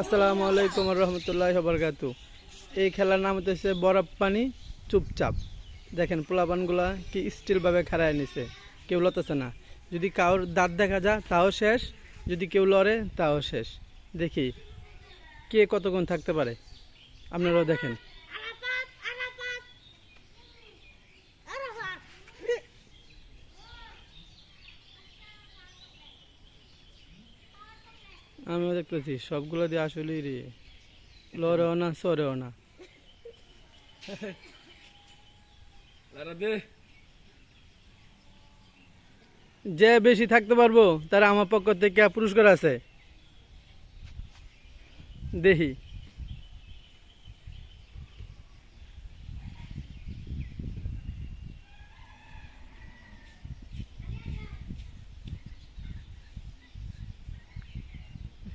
আসসালামু আলাইকুম রহমতুল্লাহ বরকাত এই খেলার নাম হচ্ছে বরফ পানি চুপচাপ। দেখেন, পোলাপানগুলা কি স্টিলভাবে খাড়ায় নিছে। কেউ লতেছে না। যদি কাউর দাঁত দেখা যায়, তাও শেষ। যদি কেউ লড়ে, তাও শেষ। দেখি, কে কতক্ষণ থাকতে পারে? আপনারাও দেখেন। আমিও দেখতেছি সবগুলো দিয়ে আসলেই রে। লড়েও না সরেও না। যে বেশি থাকতে পারব তারা আমার পক্ষ থেকে পুরস্কার আছে। দেখি।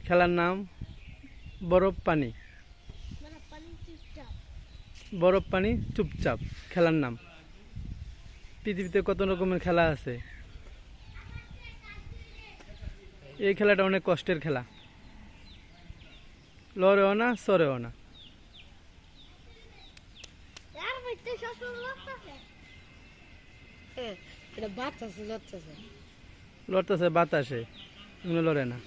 খেলার নাম বরফ পানি. বরফ পানি চুপচাপ খেলার নাম। পৃথিবীতে কত রকমের খেলা আছে? এই খেলাটা অনেক কষ্টের খেলা। লড়েও না সরেও না। লড়তেছে। বাতাসে লড়ে না।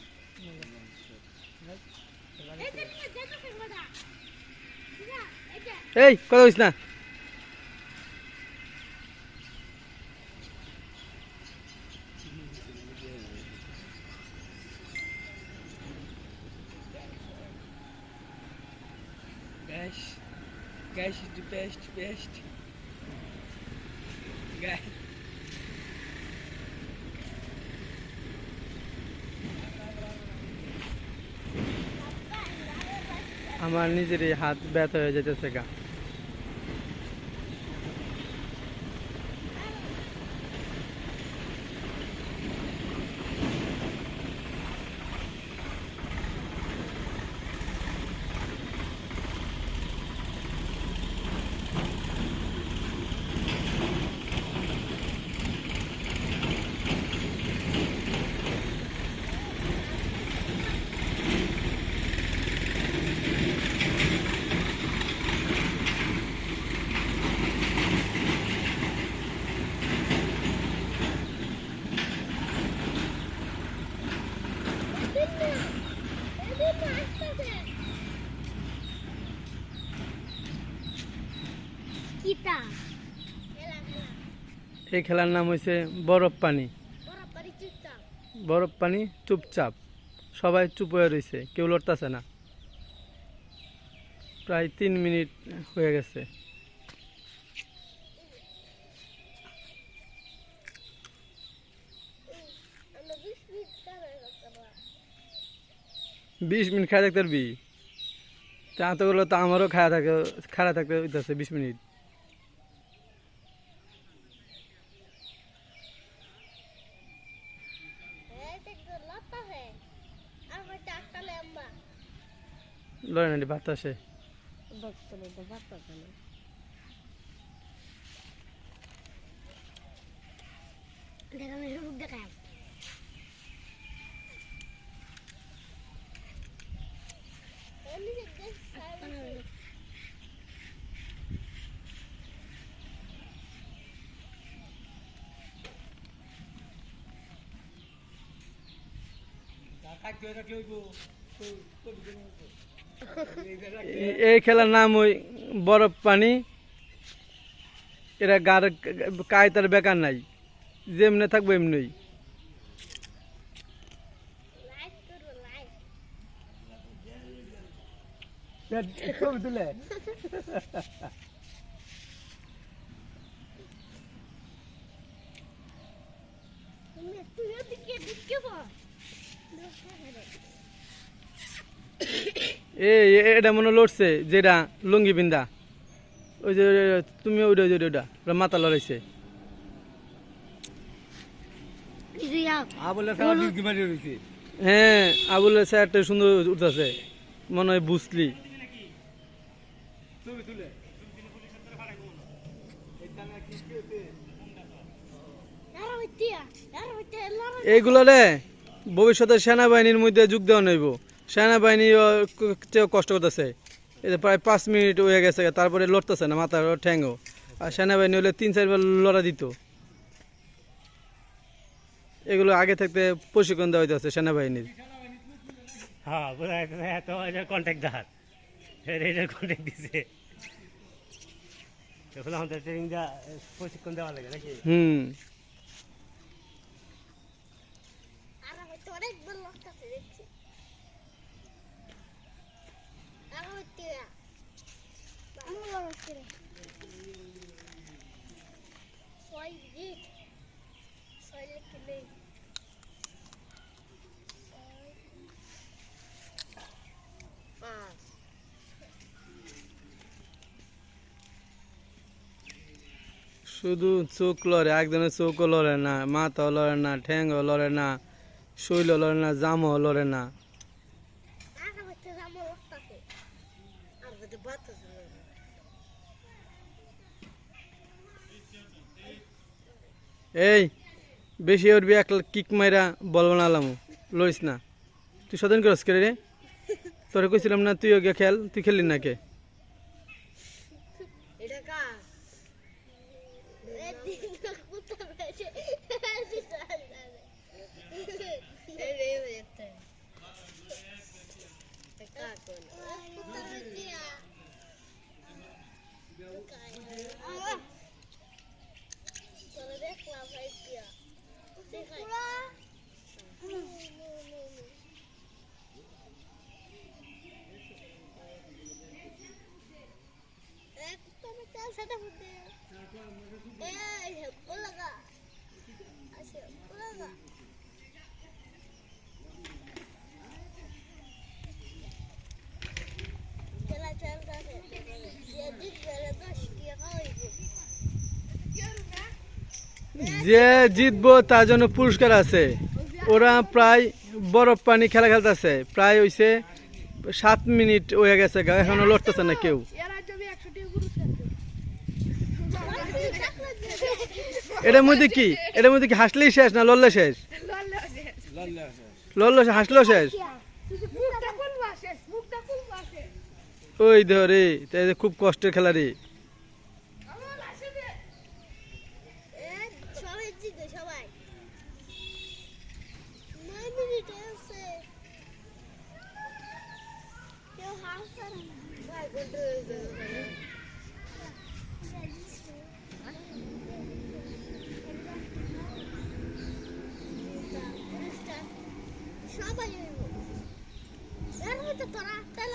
এই কথা বলিস না Guys, guys is the best, best. Guys. আমার নিজেরই হাত ব্যথা হয়ে যেতেছে গা এই খেলার নাম হয়েছে বরফ পানি. বরফ পানি চুপচাপ। সবাই চুপ হয়ে রয়েছে কেউ লড়তেছে না। প্রায় তিন মিনিট হয়ে গেছে. বিশ মিনিট খায় থাকতে পারবি? তা তো আমারও খায়া থাকে খাড়া থাকতে হইতেছে বিশ মিনিট। লড়ে না বাতাসে বাচ্চালে এটা বাচ্চাছে না এই খেলার নাম ওই বরফ পানি। এরা গার কায়তার বেকার নাই। যেমনে থাকব এমনি এ এটা মনে লড়ছে যেটা লুঙ্গি বিন্দা ওই যে তুমি ওইটা ওইটা ওইটা ওটা মাথা লড়াইছে। হ্যাঁ আবুলের স্যারটা সুন্দর উঠতেছে। মনে হয় বুঝলি। এইগুলো রে ভবিষ্যতে সেনাবাহিনীর মধ্যে যোগ দেওয়া নইব সেনাবাহিনী চেয়েও কষ্ট করতেছে। এটা প্রায় পাঁচ মিনিট হয়ে গেছে তারপরে লড়তেছে না মাথার ঠ্যাঙ্গও আর সেনাবাহিনী হলে তিন চারবার লড়া দিত। এগুলো আগে থাকতে প্রশিক্ষণ দেওয়া হইতেছে সেনাবাহিনীর। হ্যাঁ বোঝা যাচ্ছে এত কন্ট্যাক্ট দার কন্ট্যাক্ট দিছে। এখন আমাদের ট্রেনিং দেওয়া প্রশিক্ষণ দেওয়া লাগে নাকি? হুম। শুধু চোখ লড়ে একজনের চোখও লড়ে না, মাথাও লড়ে না, ঠ্যাংও লড়ে না শৈল লড়ে না, জামও লড়ে না আর হয়তো আমার লটকাতে আর হয়তো বাতাস এই, বেশি উঠবি এক কিক মাইরা বলব না লইস লড়িস না। তুই সদন করস কে রে? তোরে কইছিলাম না তুই ওকে খেল, তুই খেললি না কে এটা কাজ কুত্তা পেয়েছে দেখলাম ভাই দিয়া দেখাই একদম সেটা হতে এই ওলাগা আচ্ছা ওলাগা খেলা চলতেছে যে জিতবে দশ টাকা হইবে যে জিতবো তার জন্য পুরস্কার আছে। ওরা প্রায় বরফ পানি খেলা খেলতেছে। প্রায় হইছে সাত মিনিট হয়ে গেছে এখনও লড়তেছে না কেউ। এটার মধ্যে কি? এটার মধ্যে কি হাসলেই শেষ না লড়লে শেষ? লড়লে শেষ, হাসলেও শেষ? ওই ধরে খুব কষ্টের খেলা রে সবাই জিতে সবাই নয় মিনিট আছে কেউ হাসছে না ভাই বলতে সবাই হইব এর মধ্যে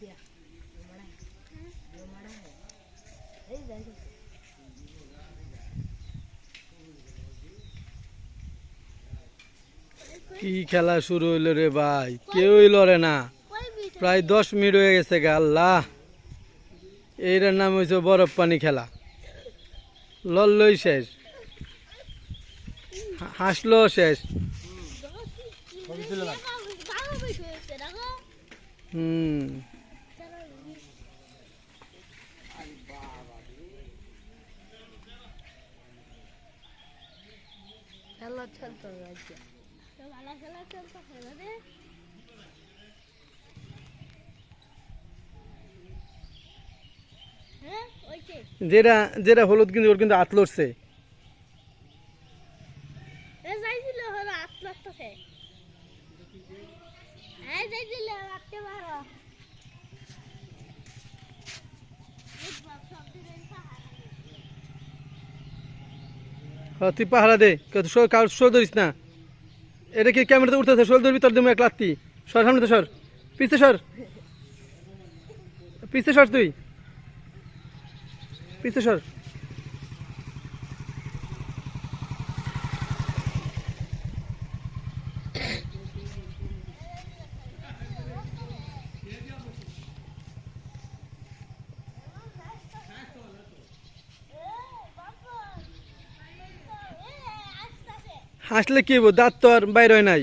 दिया जो मरा है কি খেলা শুরু হইল রে ভাই? কেউই লড়ে না। প্রায় দশ মিনিট হয়ে গেছে গে আল্লাহ। এইটার নাম হয়েছে বরফ পানি খেলা। লড়লই শেষ। হাসলো শেষ। হুম। খেলা চলতে আছে তো ভালো খেলা চলতে খেলা রে? হ্যাঁ যেটা যেটা হলুদ কিন্তু ওর কিন্তু আত লড়ছে এ যাইছিল হলো আট লাখ টাকা হ্যাঁ যাইছিল রাখতে পারো হ্যাঁ, তুই পাহারা দে কত শো- কারোর শো ধরিস না। এটা কি ক্যামেরাতে উঠতেছে শোল ধরবি তোর দেবো এক লাত্তি। সর, সামনে তো সর। পিছতে সর। পিছতে সর তুই। পিছতে সর। হাসলে কি হব দাঁত তো আর বাইর হয় নাই।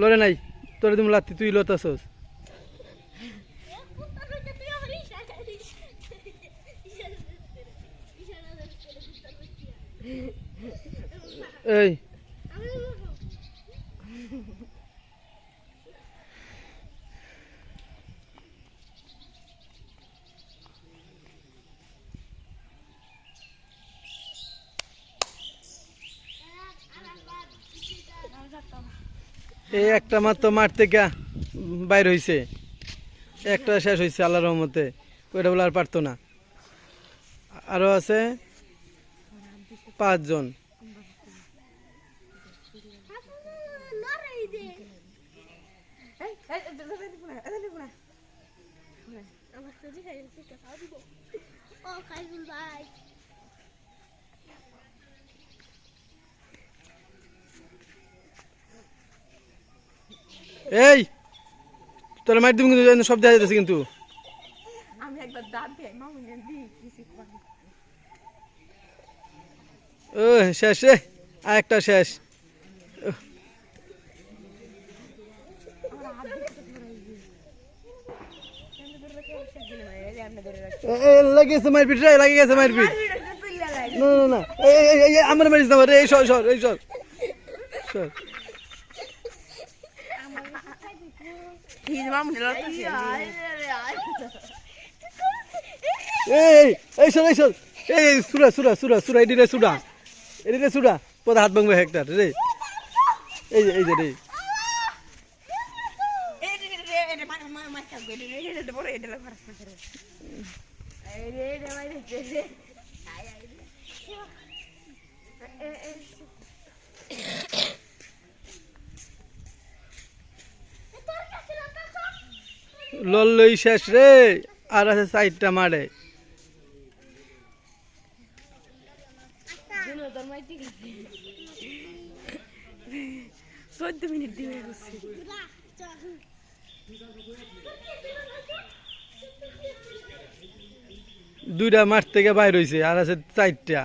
লড়ে নাই। তোরে তুমি লাত্তি, তুই লতাছস এই। এই একটা মাত্র মাঠ থেকে বাইর হইছে। একটা শেষ হয়েছে আল্লাহর রহমতে। ওইটা বলে আর পারতো না। আরও আছে পাঁচজন। ও খাইজুল ভাই। এই তোর মার দিব কিন্তু সব দেখা যাচ্ছে কিন্তু। আমি একবার দাঁত দিই কিছু ও শেষ রে আর একটা শেষ লাগিয়েছে মারপিট রে লাগিয়ে গেছে মারপিট না না না এই, আমার মারিস না রে এই সর সর এই সর সর। মামু লড়তেছে এই এই সর এই সর এই এই, সুরা সুরা সুরা সুরা এটি রে সুরা এটি রে সুরা পদ হাত ভাঙবে হেক্টার রে এই যে এই যে রে লল্লই শেষ রে আর আছে সাইডটা মারে। চোদ্দ মিনিট দুইটা মাঠ থেকে বাইর হইছে আর আছে চারটা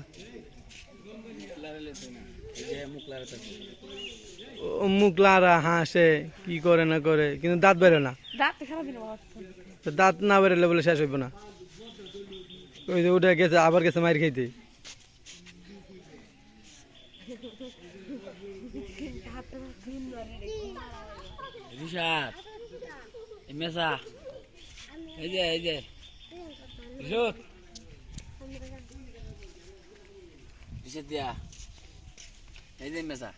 ও মুখ লারা হাসে কি করে না করে কিন্তু দাঁত বেরো না। দাঁত না বেরোলে বলে শেষ হইব না। ওই যে উঠে গেছে আবার গেছে মার খাইতে। রিশাদ এই মেসা এই যে এই যে। রিশাদ। রিশাদ দিয়া এই যে মেসা।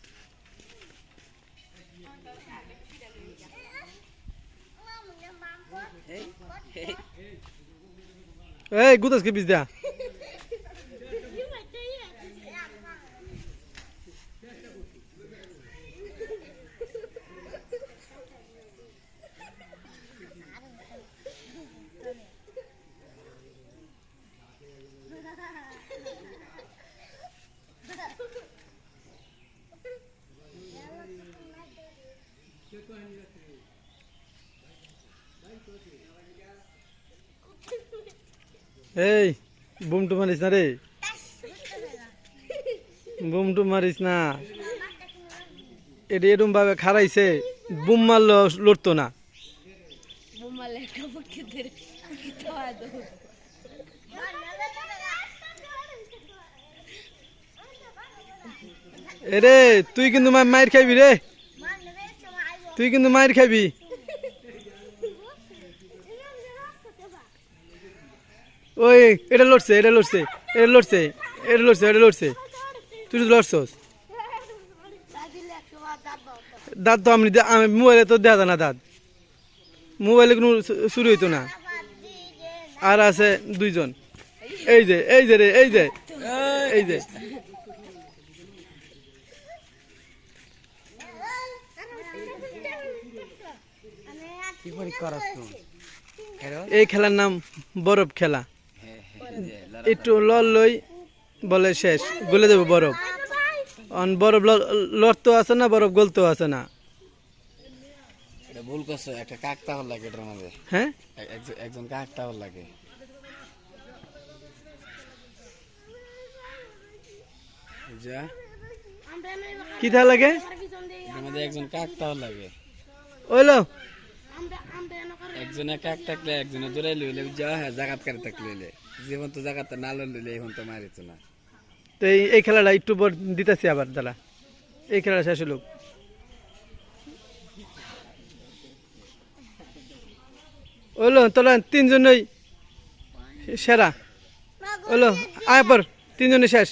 এই এই গুতাসকে বিষ দেয়া। এই বুমটু মারিস না রে। বুমটু মারিস না। এটা এরম ভাবে খারাইছে বুম মারলো লড়তো না. এরে তুই কিন্তু মা- মাইর খাবি রে। তুই কিন্তু মাইর খাবি ওই এটা লড়ছে এটা লড়ছে এটা লড়ছে এটা লড়ছে এটা লড়ছে। তুই তো লড়ছস? দাঁত তো আমি আমি মোবাইলে তো দেখা না দাঁত। মোবাইলে কোনো শুরু হইতো না। আর আছে দুইজন। এই যে এই যে রে এই যে। এই যে। এই খেলার নাম বরফ খেলা। একটু লল লই বলে শেষ। গলে দেবো বরফ। অন বরফ লড়তেও আছে না বরফ গলতেও আছে না। ভুল করছ একটা হল লাগে এটার মধ্যে। হ্যাঁ? একজন- কাকটা হল লাগে। যা। কি থা লাগে? একজন কাকটা হল লাগে। ওইলো একজনে কাক থাকলে একজনে দৌড়াই লইলে যা হ্যাঁ জাগাত করে থাকলে লইলে জীবন তো জাগাত না লইলে এখন তো মারিত না। তো এই এই খেলাটা একটু পর দিতেছি আবার দাঁড়া। এই খেলাটা শেষ হলো। ওইলো তোরা তিনজনই সেরা। ওইলো আয় পর তিনজনে শেষ।